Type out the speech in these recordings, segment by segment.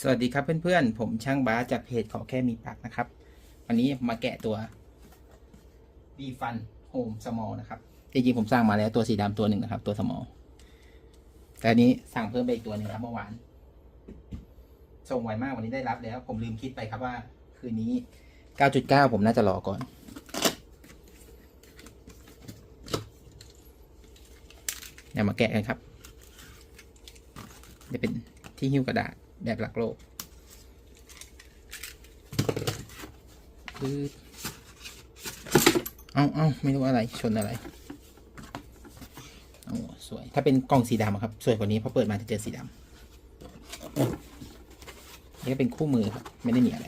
สวัสดีครับเพื่อนๆ ผมช่างบาจากเพจขอแค่มีปากนะครับ วันนี้มาแกะตัว b ีฟันโฮมสมอลนะครับ จริงๆ ผมสร้างมาแล้วตัวสีดำตัวหนึ่งนะครับ ตัวสมอลแต่อันนี้สั่งเพิ่มไปอีกตัวหนึ่งครับเมื่อวาน ส่งไวมากวันนี้ได้รับแล้ว ผมลืมคิดไปครับว่า คืนนี้ 9.9 ผมน่าจะรอก่อน เดี๋ยวมาแกะกันครับ จะเป็นที่หิ้วกระดาษ แบบหลักโลกคือเอาเอาไม่รู้อะไรชนอะไรโอ้สวย ถ้าเป็นกล่องสีดำครับ สวยกว่านี้เพราะเปิดมาจะเจอสีดำนี่ก็เป็นคู่มือครับ ไม่ได้มีอะไร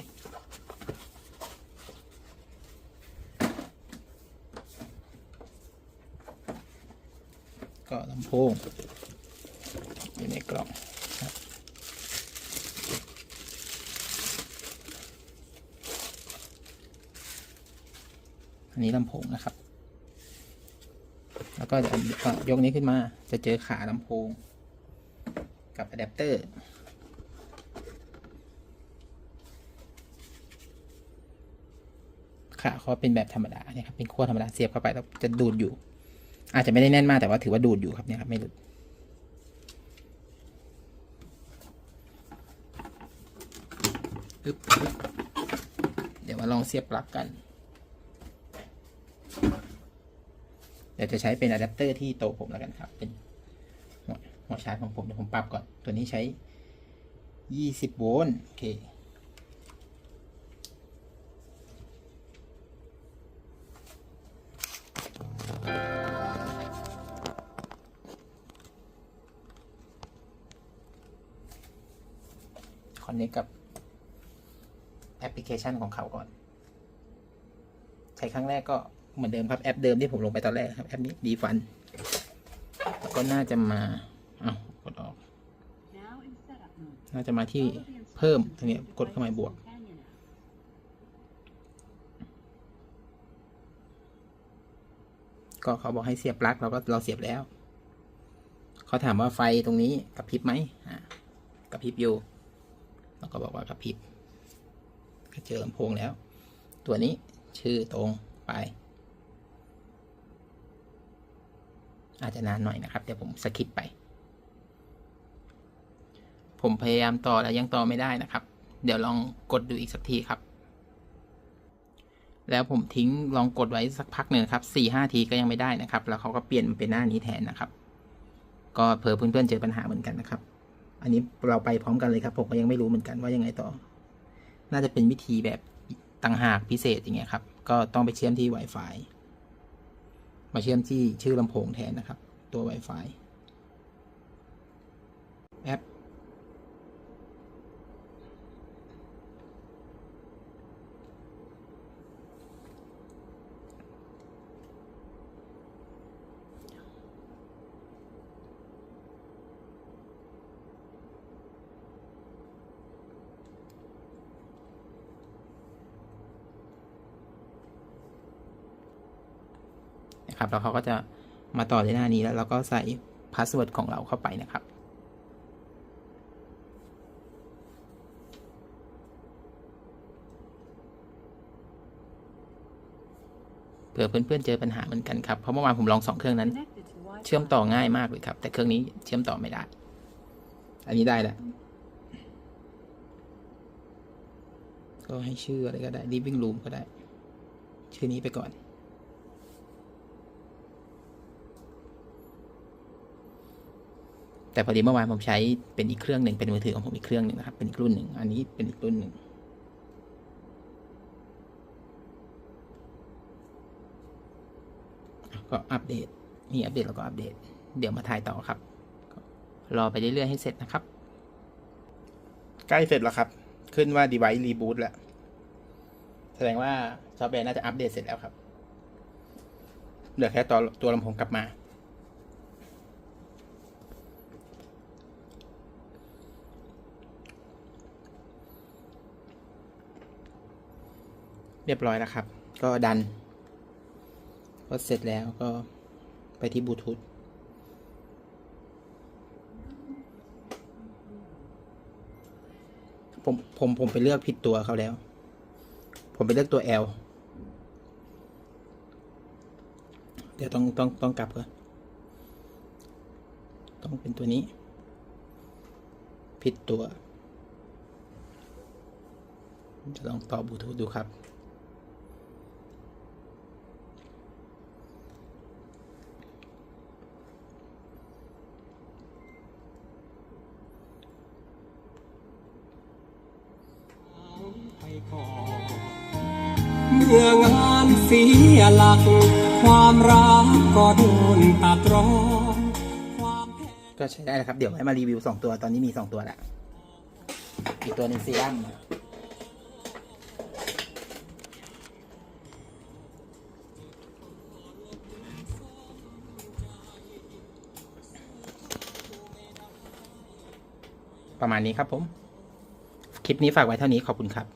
ก็ลำโพงอยู่ในกล่องครับ อันนี้ลำโพงนะครับ แล้วก็จะยกนี้ขึ้นมาจะเจอขาลำโพง กับอะแดปเตอร์ขาเขาเป็นแบบธรรมดาเนี่ยครับเป็นขั้วธรรมดาเสียบเข้าไปแล้วจะดูดอยู่ อาจจะไม่ได้แน่นมากแต่ว่าถือว่าดูดอยู่ครับเนี่ยครับไม่หลุดเดี๋ยวมาลองเสียบปลั๊กกัน เดี๋ยวจะใช้เป็นอะแดปเตอร์ที่โตะผมแล้วกันครับ เป็นหัวหัวชาร์จของผมเดี๋ยวผมปรับก่อน ตัวนี้ใช้ 20 โวลต์โอเคคอนเนคกับแอปพลิเคชันของเขาก่อน ใช้ครั้งแรกก็ เหมือนเดิมครับแอปเดิมที่ผมลงไปตอนแรกครับแอปนี้ดีฟันแล้วก็น่าจะมาเอากดออก น่าจะมาที่เพิ่มตรงนี้กดเข้ามาบวก ก็เขาบอกให้เสียบปลั๊กเราก็เราเสียบแล้ว เขาถามว่าไฟตรงนี้กระพริบไหมอ่ากระพริบอยู่เราก็บอกว่ากระพริบก็เจอลำโพงแล้ว ตัวนี้ชื่อตรงไป อาจจะนานหน่อยนะครับ เดี๋ยวผมสคิปไป ผมพยายามต่อแล้วยังต่อไม่ได้นะครับ เดี๋ยวลองกดดูอีกสักทีครับ แล้วผมทิ้งลองกดไว้สักพักหนึ่งครับสี่ห้าทีก็ยังไม่ได้นะครับ แล้วเขาก็เปลี่ยนเป็นหน้านี้แทนนะครับ ก็เผื่อเพื่อนๆเจอปัญหาเหมือนกันนะครับ อันนี้เราไปพร้อมกันเลยครับ ผมก็ยังไม่รู้เหมือนกันว่ายังไงต่อ น่าจะเป็นวิธีแบบต่างหากพิเศษอย่างเงี้ยครับ ก็ต้องไปเชื่อมที่ Wi-Fi มาเชื่อมที่ชื่อลำโพงแทนนะครับ ตัว Wi-Fi แอป นะครับแล้วเขาก็จะมาต่อในหน้านี้แล้วเราก็ใส่พาสเวิร์ดของเราเข้าไปนะครับเผื่อเพื่อนๆเจอปัญหาเหมือนกันครับเพราะเมื่อวานผมลองสองเครื่องนั้น เชื่อมต่อง่ายมากเลยครับ แต่เครื่องนี้เชื่อมต่อไม่ได้ อันนี้ได้แล้วก็ให้ชื่ออะไรก็ได้ living room ก็ได้ ชื่อนี้ไปก่อน แต่พอดีเมื่อวานผมใช้เป็นอีกเครื่องหนึ่งเป็นมือถือของผมอีกเครื่องหนึ่งนะครับเป็นอีกรุ่นหนึ่งอันนี้เป็นอีกรุ่นหนึ่งก็อัปเดตมีอัปเดตแล้วก็อัปเดต เดี๋ยวมาถ่ายต่อครับ รอไปเรื่อยๆให้เสร็จนะครับ ใกล้เสร็จแล้วครับ ขึ้นว่า device reboot แล้ว แสดงว่าซอฟต์แวร์น่าจะอัปเดตเสร็จแล้วครับ เหลือแค่ตัวตัวลำโพงกลับมา เรียบร้อยแล้วครับ ก็ดัน ก็เสร็จแล้วก็ไปที่บลูทูธผมผมผมไปเลือกผิดตัวเขาแล้ว ผมไปเลือกตัว L เดี๋ยวต้องต้องต้องกลับก่อนต้องเป็นตัวนี้ ผิดตัว จะลองต่อบลูทูธดูครับ ไปก่อน เมื่องานเสียหลัก ความรักก็โดนตัดรอนความแพ้ก็ใช้ได้แล้วครับ เดี๋ยวให้มารีวิวสองตัวตอนนี้มีสองตัวแหละอีกตัวหนึ่งซีรั่มประมาณนี้ครับผม คลิปนี้ฝากไว้เท่านี้ขอบคุณครับ